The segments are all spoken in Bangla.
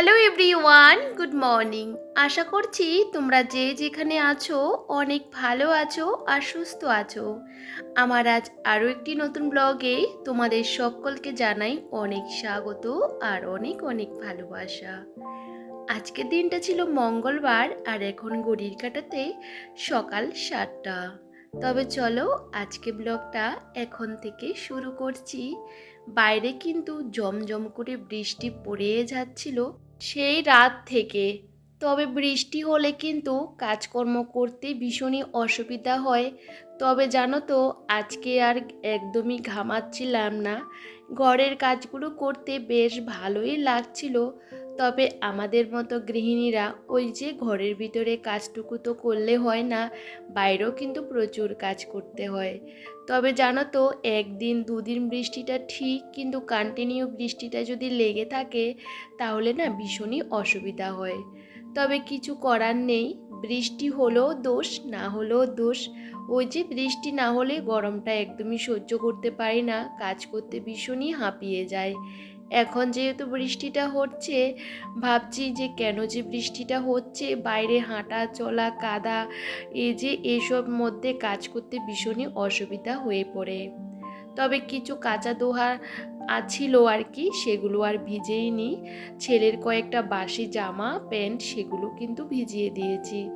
Hello everyone good morning আশা করছি তোমরা যে যেখানে আছো অনেক ভালো আছো আর সুস্থ আছো। আমার আজ আরও একটি নতুন ব্লগে তোমাদের সকলকে জানাই অনেক স্বাগত আর অনেক অনেক ভালোবাসা। আজকের দিনটা ছিল মঙ্গলবার আর এখন ঘড়ির কাটাতে সকাল সাতটা। তবে চলো আজকে ব্লগটা এখন থেকে শুরু করছি। বাইরে কিন্তু জমজম করে বৃষ্টি পড়ে যাচ্ছিল। সেই রাত থেকে। তবে বৃষ্টি হলে কিন্তু কাজকর্ম করতে ভীষণই অসুবিধা হয়। তবে জানো তো, আজকে আর একদমই ঘামাচ্ছিলাম না। ঘরের কাজগুলো করতে বেশ ভালোই লাগছিল। তবে আমাদের মতো গৃহিণীরা ওই যে ঘরের ভিতরে কাজটুকু তো করলে হয় না, বাইরেও কিন্তু প্রচুর কাজ করতে হয়। তবে জানো তো, একদিন দুদিন বৃষ্টিটা ঠিক কিন্তু কন্টিনিউ বৃষ্টিটা যদি লেগে থাকে, তাহলে না ভীষণই অসুবিধা হয়। তবে কিছু করার নেই, বৃষ্টি হলেও দোষ, না হলেও দোষ। ওই যে বৃষ্টি না হলে গরমটা একদমই সহ্য করতে পারি না, কাজ করতে ভীষণই হাঁপিয়ে যায়। এখন যেহেতু বৃষ্টিটা হচ্ছে, ভাবছি যে কেন যে বৃষ্টিটা হচ্ছে, বাইরে হাঁটা, চলা, কাদা এই যে এসব মধ্যে কাজ করতে ভীষণই অসুবিধা হয়ে পড়ে। তবে কিছু কাঁচা দোহা ছিল আর কি, সেগুলো আর ভিজেই নি। ছেলের কয়েকটা বাসি জামা, প্যান্ট সেগুলো কিন্তু ভিজিয়ে দিয়েছি।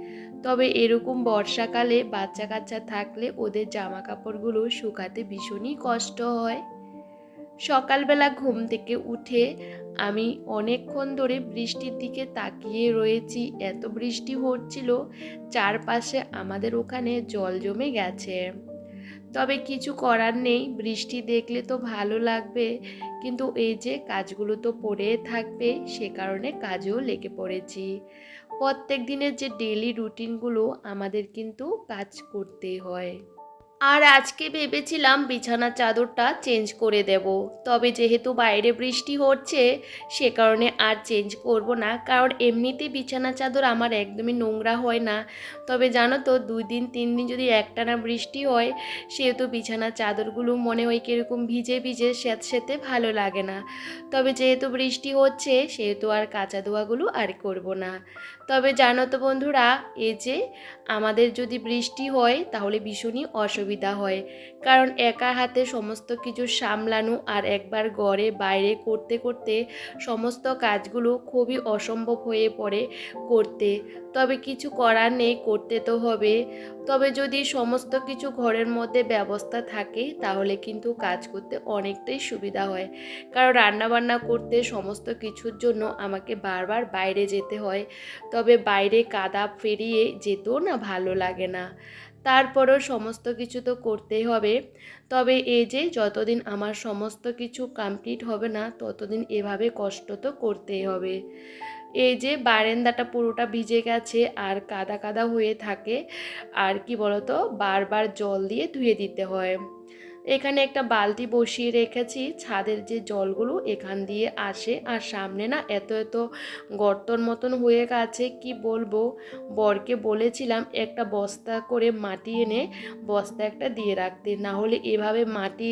তবে এরকম বর্ষাকালে বাচ্চা কাচ্চা থাকলে ওদের জামা কাপড়গুলো শুকাতে ভীষণই কষ্ট হয়। সকালবেলা ঘুম থেকে উঠে আমি অনেকক্ষণ ধরে বৃষ্টির দিকে তাকিয়ে রয়েছি। এত বৃষ্টি হচ্ছিল, চারপাশে আমাদের ওখানে জল জমে গেছে। তবে কিছু করার নেই, বৃষ্টি দেখলে তো ভালো লাগবে। কিন্তু এই যে কাজগুলো তো পড়ে থাকবে, সে কারণে কাজেও লেগে পড়েছি। প্রত্যেক দিনের যে ডেলি রুটিনগুলো আমাদের কিন্তু কাজ করতে হয়। আর আজকে ভেবেছিলাম বিছানার চাদরটা চেঞ্জ করে দেব। তবে যেহেতু বাইরে বৃষ্টি হচ্ছে, সে কারণে আর চেঞ্জ করব না। কারণ এমনিতে বিছানার চাদর আমার একদমই নোংরা হয় না। তবে জানো তো, দুই দিন, তিন দিন যদি একটানা বৃষ্টি হয়, সেহেতু বিছানার চাদরগুলো মনে হয় কীরকম ভিজে ভিজে স্যাঁতস্যাঁতে ভালো লাগে না। তবে যেহেতু বৃষ্টি হচ্ছে, সেহেতু আর কাঁচা ধোয়াগুলো আর করব না। তবে জানো তো বন্ধুরা, এই যে আমাদের যদি বৃষ্টি হয়, তাহলে ভীষণই অসুবিধা হয়। কারণ একা হাতে সমস্ত কিছু সামলানো আর একবার ঘরে বাইরে করতে করতে সমস্ত কাজগুলো খুবই অসম্ভব হয়ে পড়ে করতে। তবে কিছু করার নেই, করতে তো হবে। তবে যদি সমস্ত কিছু ঘরের মধ্যে ব্যবস্থা থাকে, তাহলে কিন্তু কাজ করতে অনেকটাই সুবিধা হয়। কারণ রান্নাবান্না করতে সমস্ত কিছুর জন্য আমাকে বারবার বাইরে যেতে হয়। তবে বাইরে কাদা ফেরিয়ে যেতেও না ভালো লাগে না। তারপরও সমস্ত কিছু তো করতেই হবে। তবে এই যে যতদিন আমার সমস্ত কিছু কমপ্লিট হবে না, ততদিন এভাবে কষ্ট তো করতেই হবে। এই যে বারেন্দাটা পুরোটা ভিজে গেছে আর কাদা কাদা হয়ে থাকে, আর কি বলতো? বারবার জল দিয়ে ধুয়ে দিতে হয়। এখানে একটা বালতি বসিয়ে রেখেছি। ছাদের যে জলগুলো এখান দিয়ে আসে। আর সামনে না এত এত গর্তর মতন হয়ে গেছে, কি বলব? বরকে বলেছিলাম একটা বস্তা করে মাটি এনে বস্তা একটা দিয়ে রাখতে। না হলে এভাবে মাটি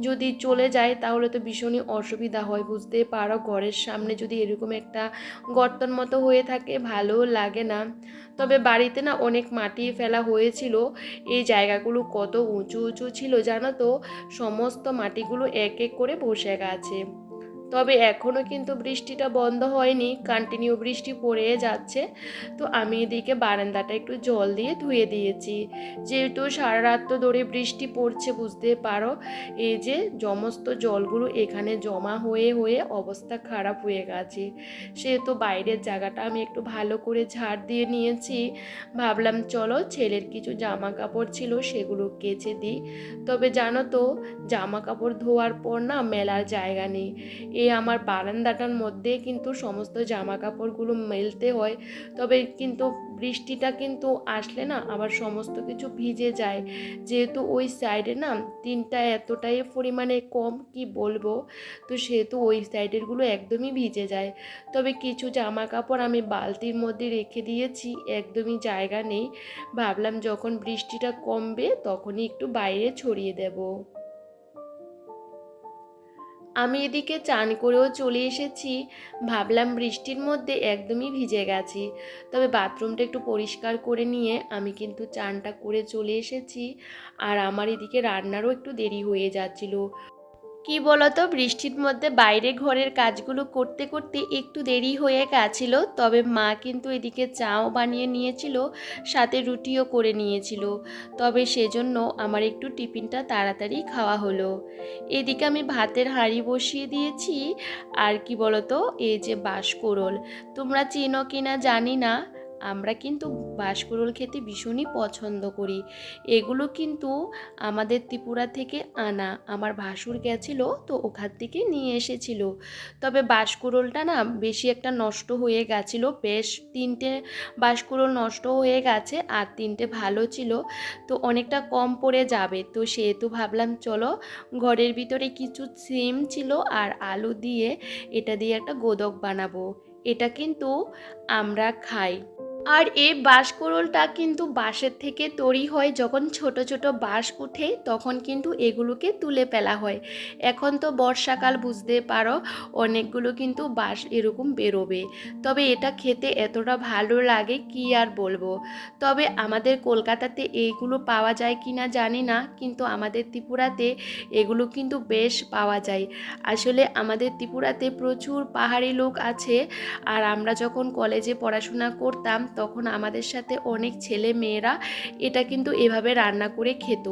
যদি চলে যায় তাহলে তো ভীষণই অসুবিধা হয়, বুঝতে পারো? ঘরের সামনে যদি এরকম একটা গর্তর মতো হয়ে থাকে ভালোও লাগে না। তবে বাড়িতে না অনেক মাটি ফেলা হয়েছিল। এই জায়গাগুলো কত উঁচু উঁচু ছিল জানো তো? সমস্ত মাটিগুলো এক এক করে বসে গেছে। তবে এখনও কিন্তু বৃষ্টিটা বন্ধ হয়নি কন্টিনিউ বৃষ্টি পড়ে যাচ্ছে। তো আমি এদিকে বারান্দাটা একটু জল দিয়ে ধুয়ে দিয়েছি। যেহেতু সারা রাত তো ধরে বৃষ্টি পড়ছে, বুঝতে পারো। এই যে সমস্ত জলগুলো এখানে জমা হয়ে হয়ে অবস্থা খারাপ হয়ে গেছে। সেহেতু বাইরের জায়গাটা আমি একটু ভালো করে ঝাড় দিয়ে নিয়েছি। ভাবলাম চলো ছেলের কিছু জামা কাপড় ছিল সেগুলো কেচে দিই। তবে জানো তো জামা কাপড় ধোয়ার পর না মেলার জায়গা নেই। এই আমার বারান্দাটার মধ্যে কিন্তু সমস্ত জামা কাপড়গুলো মেলতে হয়। তবে কিন্তু বৃষ্টিটা কিন্তু আসলে না, আবার সমস্ত কিছু ভিজে যায়। যেহেতু ওই সাইডে না তিনটা এতটাই পরিমাণে কম, কি বলব? তো সেহেতু ওই সাইডেরগুলো একদমই ভিজে যায়। তবে কিছু জামা কাপড় আমি বালতির মধ্যে রেখে দিয়েছি, একদমই জায়গা নেই। ভাবলাম যখন বৃষ্টিটা কমবে তখনই একটু বাইরে ছড়িয়ে দেব। আমি এদিকে চান করেও চলে এসেছি। ভাবলাম বৃষ্টির মধ্যে একদমই ভিজে গেছি। তবে বাথরুমটা একটু পরিষ্কার করে নিয়ে আমি কিন্তু চানটা করে চলে এসেছি। আর আমার এদিকে রান্নারও একটু দেরি হয়ে যাচ্ছিল। কি বলতো, বৃষ্টির মধ্যে বাইরে ঘরের কাজগুলো করতে করতে একটু দেরি হয়ে গেছিল, তবে মা কিন্তু এদিকে চাও বানিয়ে নিয়েছিল, সাথে রুটিও করে নিয়েছিল। তবে সেজন্য আমার একটু টিফিনটা তাড়াতাড়ি খাওয়া হলো। এদিকে আমি ভাতের হাঁড়ি বসিয়ে দিয়েছি, আর কি বলতো, এই যে বাঁশকোরল তোমরা চেনো কিনা জানি না আমরা কিন্তু বাঁশকুড়োল খেতে ভীষণই পছন্দ করি। এগুলো কিন্তু আমাদের ত্রিপুরা থেকে আনা। আমার ভাসুর গেছিল, তো ওখান থেকে নিয়ে এসেছিল। তবে বাঁশকুড়োলটা না বেশি একটা নষ্ট হয়ে গেছিল। বেশ তিনটে বাঁশকুড়োল নষ্ট হয়ে গেছে আর তিনটে ভালো ছিল। তো অনেকটা কম পড়ে যাবে। তো সেহেতু ভাবলাম, চলো ঘরের ভিতরে কিছু সিম ছিল আর আলু দিয়ে এটা দিয়ে একটা গোদক বানাবো। এটা কিন্তু আমরা খাই। আর এই বাঁশকুড়োলটা কিন্তু বাঁশের থেকে তৈরি হয়। যখন ছোট ছোট বাঁশ উঠে, তখন কিন্তু এগুলোকে তুলে ফেলা হয়। এখন তো বর্ষাকাল, বুঝতে পারো, অনেকগুলো কিন্তু বাঁশ এরকম বেরোবে। তবে এটা খেতে এতটা ভালো লাগে, কি আর বলব? তবে আমাদের কলকাতাতে এইগুলো পাওয়া যায় কি না জানি না, কিন্তু আমাদের ত্রিপুরাতে এগুলো কিন্তু বেশ পাওয়া যায়। আসলে আমাদের ত্রিপুরাতে প্রচুর পাহাড়ি লোক আছে, আর আমরা যখন কলেজে পড়াশোনা করতাম তখন আমাদের সাথে অনেক ছেলে মেয়েরা এটা কিন্তু এভাবে রান্না করে খেত।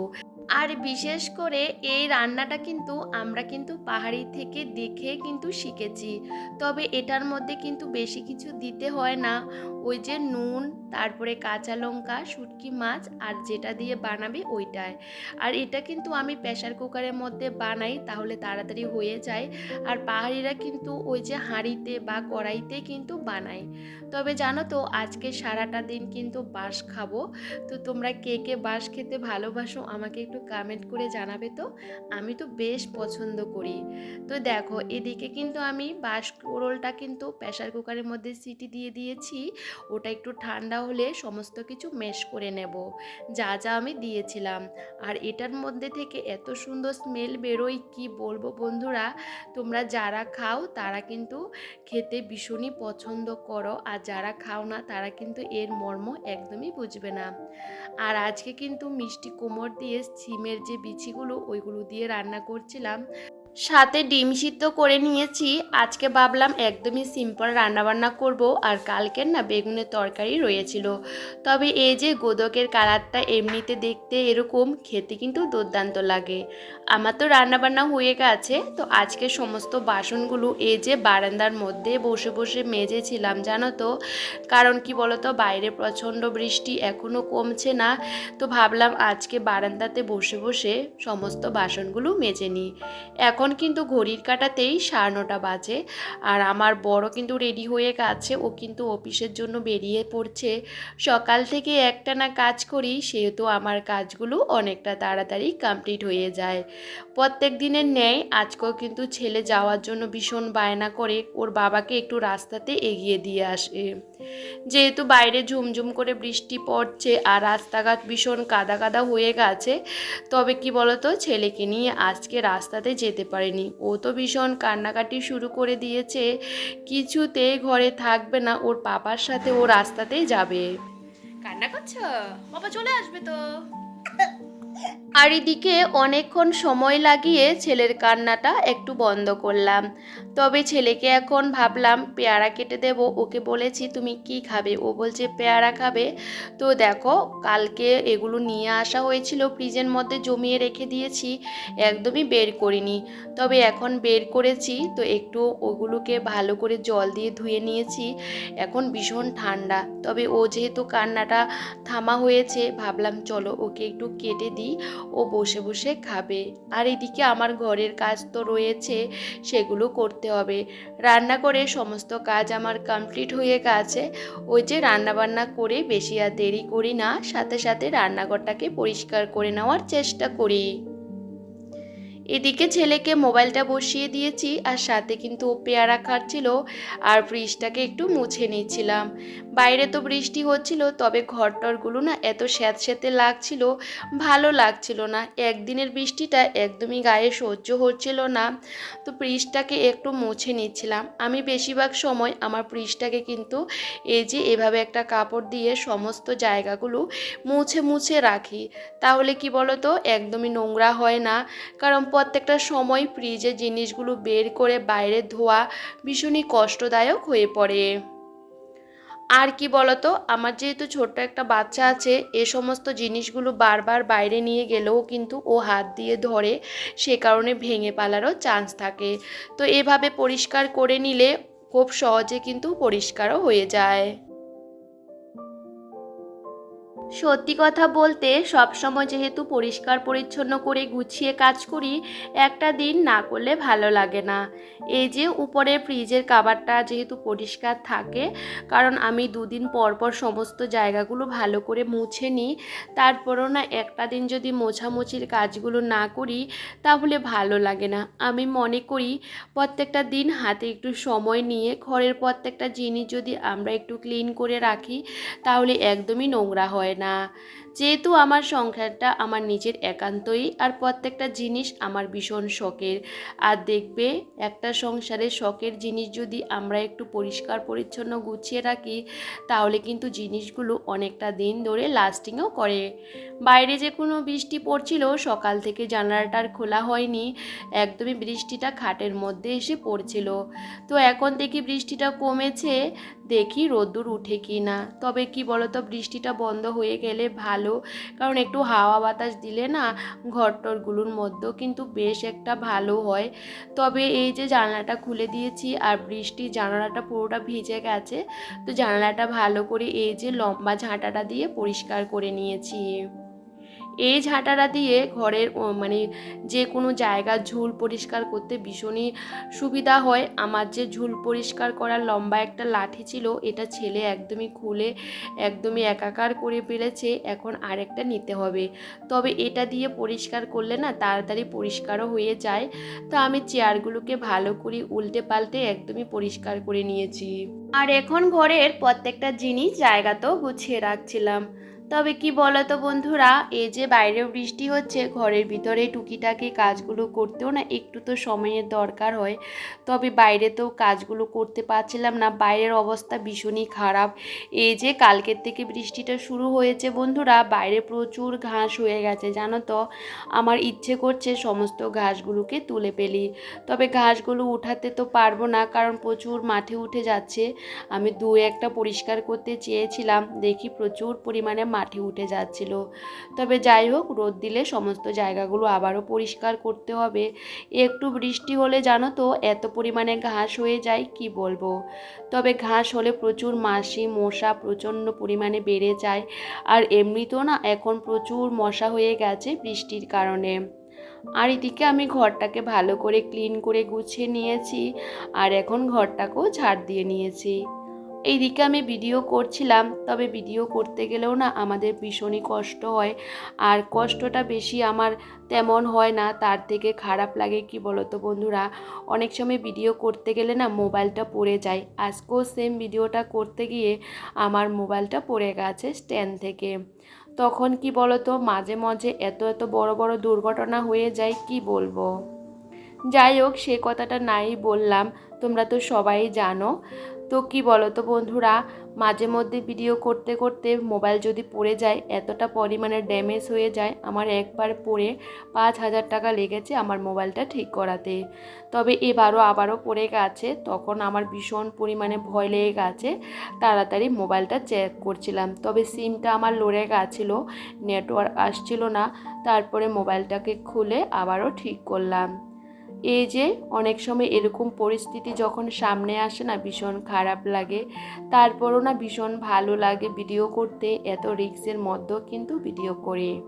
আর বিশেষ করে এই রান্নাটা কিন্তু আমরা কিন্তু পাহাড়ি থেকে দেখে কিন্তু শিখেছি। তবে এটার মধ্যে কিন্তু বেশি কিছু দিতে হয় না। ওই যে নুন, তারপরে কাঁচা লঙ্কা, শুটকি মাছ আর যেটা দিয়ে বানাবে ওইটায় আর এটা কিন্তু আমি প্রেশার কুকারের মধ্যে বানাই তাহলে তাড়াতাড়ি হয়ে যায়। আর পাহাড়িরা কিন্তু ওই যে হাঁড়িতে বা কড়াইতে কিন্তু বানায়। তবে জানো তো, আজকে সারাটা দিন কিন্তু বাঁশ খাব। তো তোমরা কে কে বাঁশ খেতে ভালোবাসো আমাকে একটু কমেন্ট করে জানাবে তো? আমি তো বেশ পছন্দ করি। তো দেখো, এদিকে কিন্তু আমি বাঁশ কোরলটা কিন্তু প্রেশার কুকারের মধ্যে সিটি দিয়ে দিয়েছি। ওটা একটু ঠান্ডা হলে সমস্ত কিছু মেশ করে নেব। যা যা আমি দিয়েছিলাম। আর এটার মধ্যে থেকে এত সুন্দর স্মেল বেরোয়, কি বলব বন্ধুরা? তোমরা যারা খাও, তারা কিন্তু খেতে ভীষণই পছন্দ করো। আর যারা খাও না, তারা কিন্তু এর মর্ম একদমই বুঝবে না। আর আজকে কিন্তু মিষ্টি কোমর দিয়ে সিমের যে বিচিগুলো ওইগুলো দিয়ে রান্না করছিলাম। সাথে ডিম সিদ্ধ করে নিয়েছি। আজকে ভাবলাম একদমই সিম্পল রান্নাবান্না করব আর কালকের না বেগুনের তরকারি রয়েছিল। তবে এই যে গোদকের কালারটা এমনিতে দেখতে এরকম, খেতে কিন্তু দুর্দান্ত লাগে। আমার তো রান্নাবান্না হয়ে গেছে, তো আজকে সমস্ত বাসনগুলো এই যে বারান্দার মধ্যে বসে বসে মেজেছিলাম, জানো তো। কারণ কি বলতো, বাইরে প্রচণ্ড বৃষ্টি এখনও কমছে না। তো ভাবলাম আজকে বারান্দাতে বসে বসে সমস্ত বাসনগুলো মেজে নিই। এখন কিন্তু ঘড়ির কাটাতেই সাড়ে নটা বাজে। আর আমার বড় কিন্তু রেডি হয়ে গেছে, ও কিন্তু অফিসের জন্য বেরিয়ে পড়ছে। সকাল থেকে একটা না কাজ করি, সেহেতু আমার কাজগুলো অনেকটা তাড়াতাড়ি কমপ্লিট হয়ে যায়। প্রত্যেক দিনের ন্যায়, আজকেও কিন্তু ছেলে যাওয়ার জন্য ভীষণ বায়না করে, ওর বাবাকে একটু রাস্তাতে এগিয়ে দিয়ে আসে। যেহেতু বাইরে ঝুমঝুম করে বৃষ্টি পড়ছে আর রাস্তাঘাট ভীষণ কাদা কাদা হয়ে গেছে, তবে কি বলতো, ছেলেকে নিয়ে আজকে রাস্তাতে যেতে পারেনি। ও তো ভীষণ কান্নাকাটি শুরু করে দিয়েছে, কিছুতে ঘরে থাকবে না, ওর পাপার সাথে ও রাস্তাতেই যাবে। কান্না করছ? বাবা চলে আসবে তো। আর এদিকে অনেকক্ষণ সময় লাগিয়ে ছেলের কান্নাটা একটু বন্ধ করলাম। তবে ছেলেকে এখন ভাবলাম, পেয়ারা কেটে দেব, ওকে বলেছি, তুমি কি খাবে? ও বলছে, পেয়ারা খাবে। তো দেখো, কালকে এগুলো নিয়ে আসা হয়েছিল, ফ্রিজের মধ্যে জমিয়ে রেখে দিয়েছি, একদমই বের করিনি। তবে এখন বের করেছি, তো একটু ওগুলোকে ভালো করে জল দিয়ে ধুয়ে নিয়েছি, এখন ভীষণ ঠান্ডা। তবে ও যেহেতু কান্নাটা থামা হয়েছে, ভাবলাম, চলো, ওকে একটু কেটে দিই। ও বসে বসে খাবে। আর এদিকে আমার ঘরের কাজ তো রয়েছে, সেগুলো করতে হবে। রান্না করে সমস্ত কাজ আমার কমপ্লিট হয়ে গেছে। ওই যে রান্নাবান্না করে বেশি আর দেরি করি না, সাথে সাথে রান্নাঘরটাকে পরিষ্কার করে নেওয়ার চেষ্টা করি। এদিকে ছেলেকে মোবাইলটা বসিয়ে দিয়েছি, আর সাথে কিন্তু ও পেয়ারা খাচ্ছিল, আর ফ্রিজটাকে একটু মুছে নিচ্ছিলাম বাইরে তো বৃষ্টি হচ্ছিল, তবে ঘরটরগুলো না এত স্যাঁতস্যাঁতে লাগছিল, ভালো লাগছিল না। একদিনের বৃষ্টিটা একদমই গায়ে সহ্য হচ্ছিল না। তো ফ্রিজটাকে একটু মুছে নিচ্ছিলাম। আমি বেশিরভাগ সময় আমার ফ্রিজটাকে কিন্তু এই যে এভাবে একটা কাপড় দিয়ে সমস্ত জায়গাগুলো মুছে মুছে রাখি। তাহলে কি বলো তো একদমই নোংরা হয় না। কারণ প্রত্যেকটা সময় ফ্রিজে জিনিসগুলো বের করে বাইরে ধোয়া ভীষণই কষ্টদায়ক হয়ে পড়ে। আর কি বলতো, আমার যেহেতু ছোট্ট একটা বাচ্চা আছে, এ সমস্ত জিনিসগুলো বারবার বাইরে নিয়ে গেলেও কিন্তু ও হাত দিয়ে ধরে, সে কারণে ভেঙে পালারও চান্স থাকে। তো এভাবে পরিষ্কার করে নিলে খুব সহজে কিন্তু পরিষ্কারও হয়ে যায়। সত্যি কথা বলতে সব সময় যেহেতু পরিষ্কার পরিচ্ছন্ন করে গুছিয়ে কাজ করি, একটা দিন না করলে ভালো লাগে না। এই যে উপরে ফ্রিজের কাবারটা যেহেতু পরিষ্কার থাকে, কারণ আমি দুদিন পর পর সমস্ত জায়গাগুলো ভালো করে মুছে নিই, তারপরও না একটা দিন যদি মোছামুছির কাজগুলো না করি, তাহলে ভালো লাগে না। আমি মনে করি, প্রত্যেকটা দিন হাতে একটু সময় নিয়ে ঘরের প্রত্যেকটা জিনিস যদি আমরা একটু ক্লিন করে রাখি, তাহলে একদমই নোংরা হয় না যেহেতু আমার সংসারটা আমার নিজের একান্তই আর প্রত্যেকটা জিনিস আমার ভীষণ শখের। আর দেখবে একটা সংসারে শখের জিনিস যদি আমরা একটু পরিষ্কার পরিচ্ছন্ন গুছিয়ে রাখি, তাহলে কিন্তু জিনিসগুলো অনেকটা দিন ধরে লাস্টিংও করে। বাইরে যে কোনো বৃষ্টি পড়ছিল, সকাল থেকে জানালাটার খোলা হয়নি। একদমই বৃষ্টিটা খাটের মধ্যে এসে পড়ছিল। তো এখন দেখি বৃষ্টিটা কমেছে, দেখি রোদ্দুর উঠে কি না তবে কি বলতো, বৃষ্টিটা বন্ধ হয়ে গেলে ভালো কারণ একটু হাওয়া বাতাস দিলে না ঘর টরগুলোর মধ্যেও কিন্তু বেশ একটা ভালো হয়। তবে এই যে জানালাটা খুলে দিয়েছি আর বৃষ্টি জানালাটা পুরোটা ভিজে গেছে, তো জানালাটা ভালো করে এই যে লম্বা ঝাঁটাটা দিয়ে পরিষ্কার করে নিয়েছি। এই ঝাঁটারা দিয়ে ঘরের মানে যে কোনো জায়গার ঝুল পরিষ্কার করতে ভীষণই সুবিধা হয়। আমার যে ঝুল পরিষ্কার করার লম্বা একটা লাঠি ছিল, এটা ছেলে একদমই খুলে, একদমই একাকার করে ফেলেছে, এখন আরেকটা নিতে হবে। তবে এটা দিয়ে পরিষ্কার করলে না তাড়াতাড়ি পরিষ্কারও হয়ে যায়। তো আমি চেয়ারগুলোকে ভালো করে উল্টে পাল্টে একদমই পরিষ্কার করে নিয়েছি। আর এখন ঘরের প্রত্যেকটা জিনিস জায়গাতেও গুছিয়ে রাখছিলাম। তবে কি বলতো বন্ধুরা, এই যে বাইরে বৃষ্টি হচ্ছে, ঘরের ভিতরে টুকিটাকি কাজগুলো করতেও না একটু তো সময়ের দরকার হয়। তবে বাইরে তো কাজগুলো করতে পারছিলাম না, বাইরের অবস্থা ভীষণই খারাপ। এই যে কালকের থেকে বৃষ্টিটা শুরু হয়েছে বন্ধুরা, বাইরে প্রচুর ঘাস হয়ে গেছে, জানো তো? আমার ইচ্ছে করছে সমস্ত ঘাসগুলোকে তুলে পেলি তবে ঘাসগুলো উঠাতে তো পারব না, কারণ প্রচুর মাঠে উঠে যাচ্ছে। আমি দু একটা পরিষ্কার করতে চেয়েছিলাম, দেখি প্রচুর পরিমাণে মাটি উঠে যাচ্ছিল। তবে যাই হোক, রোদ দিলে সমস্ত জায়গাগুলো আবারও পরিষ্কার করতে হবে। একটু বৃষ্টি হলে জানো তো, এত পরিমাণে ঘাস হয়ে যায়, কি বলব? তবে ঘাস হলে প্রচুর মাসি মশা প্রচণ্ড পরিমাণে বেড়ে যায়। আর এমনিতেও না, এখন প্রচুর মশা হয়ে গেছে বৃষ্টির কারণে। আর এদিকে আমি ঘরটাকে ভালো করে ক্লিন করে গুছিয়ে নিয়েছি। আর এখন ঘরটাকেও ঝাড় দিয়ে নিয়েছি। এইদিকে আমি ভিডিও করছিলাম, তবে ভিডিও করতে গেলেও না আমাদের ভীষণই কষ্ট হয়। আর কষ্টটা বেশি আমার তেমন হয় না, তার থেকে খারাপ লাগে কি বলতো বন্ধুরা? অনেক সময় ভিডিও করতে গেলে না মোবাইলটা পড়ে যায়। আজকেও সেম ভিডিওটা করতে গিয়ে আমার মোবাইলটা পড়ে গেছে স্ট্যান্ড থেকে। তখন কি বলতো, মাঝে মাঝে এত এত বড় বড় দুর্ঘটনা হয়ে যায়, কি বলব? যাই হোক, সে কথাটা নাই বললাম, তোমরা তো সবাই জানো। তো কি বলো তো বন্ধুরা, মাঝে মধ্যে ভিডিও করতে করতে মোবাইল যদি পড়ে যায়, এতটা পরিমাণে ড্যামেজ হয়ে যায়, আমার একবার পড়ে পাঁচ হাজার টাকা লেগেছে আমার মোবাইলটা ঠিক করাতে। তবে এবারও আবারও পড়ে গেছে, তখন আমার ভীষণ পরিমাণে ভয় লেগে গেছে, তাড়াতাড়ি মোবাইলটা চেক করছিলাম। তবে সিমটা আমার লড়ে গেছিল নেটওয়ার্ক আসছিল না, তারপরে মোবাইলটাকে খুলে আবারও ঠিক করলাম। এই যে অনেক সময় এরকম পরিস্থিতি যখন সামনে আসে না, ভীষণ খারাপ লাগে। তারপরও না ভীষণ ভালো লাগে ভিডিও করতে, এত রিক্সের মধ্যেও কিন্তু ভিডিও করে।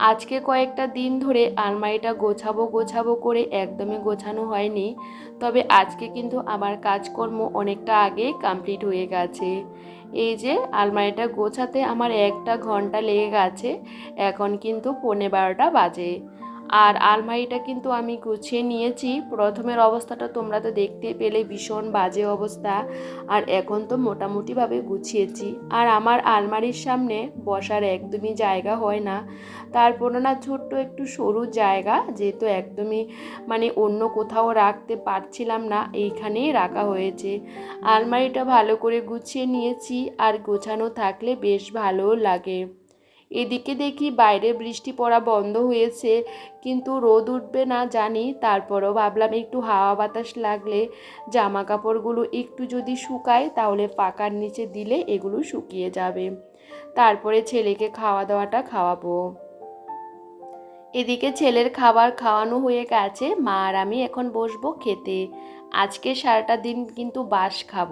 আজকে কয়েকটা দিন ধরে আলমারিটা গোছাবো গোছাবো করে একদমই গোছানো হয়নি। তবে আজকে কিন্তু আমার কাজকর্ম অনেকটা আগে কমপ্লিট হয়ে গেছে। এই যে আলমারিটা গোছাতে আমার একটা ঘণ্টা লেগে গেছে, এখন কিন্তু পৌনে বারোটা বাজে। আর আলমারিটা কিন্তু আমি গুছিয়ে নিয়েছি। প্রথমের অবস্থাটা তোমরা তো দেখতে পেলে, ভীষণ বাজে অবস্থা। আর এখন তো মোটামুটিভাবে গুছিয়েছি। আর আমার আলমারির সামনে বসার একদমই জায়গা হয় না। তারপর না ছোট্ট একটু সরু জায়গা, যেহেতু একদমই মানে অন্য কোথাও রাখতে পারছিলাম না, এইখানেই রাখা হয়েছে। আলমারিটা ভালো করে গুছিয়ে নিয়েছি, আর গোছানো থাকলে বেশ ভালোও লাগে। এদিকে দেখি বাইরে বৃষ্টি পড়া বন্ধ হয়েছে, কিন্তু রোদ উঠবে না জানি। তারপরও ভাবলাম একটু হাওয়া বাতাস লাগলে জামা কাপড়গুলো একটু যদি শুকায় তাহলে পাকার নিচে দিলে এগুলো শুকিয়ে যাবে। তারপরে ছেলেকে খাওয়া দাওয়াটা খাওয়াবো। এদিকে ছেলের খাবার খাওয়ানো হয়ে গেছে, মা আর আমি এখন বসবো খেতে। আজকে সারাটা দিন কিন্তু বাস খাব।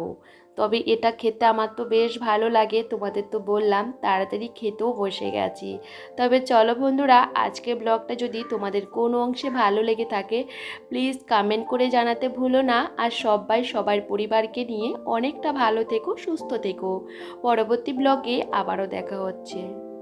তবে এটা খেতে আমার তো বেশ ভালো লাগে, তোমাদের তো বললাম, তাড়াতাড়ি খেতেও বসে গেছি। তবে চলো বন্ধুরা, আজকে ব্লগটা যদি তোমাদের কোনো অংশে ভালো লেগে থাকে প্লিজ কমেন্ট করে জানাতে ভুলো না। আর সবাই সবার পরিবারকে নিয়ে অনেকটা ভালো থেকো, সুস্থ থেকো। পরবর্তী ব্লগে আবারও দেখা হচ্ছে।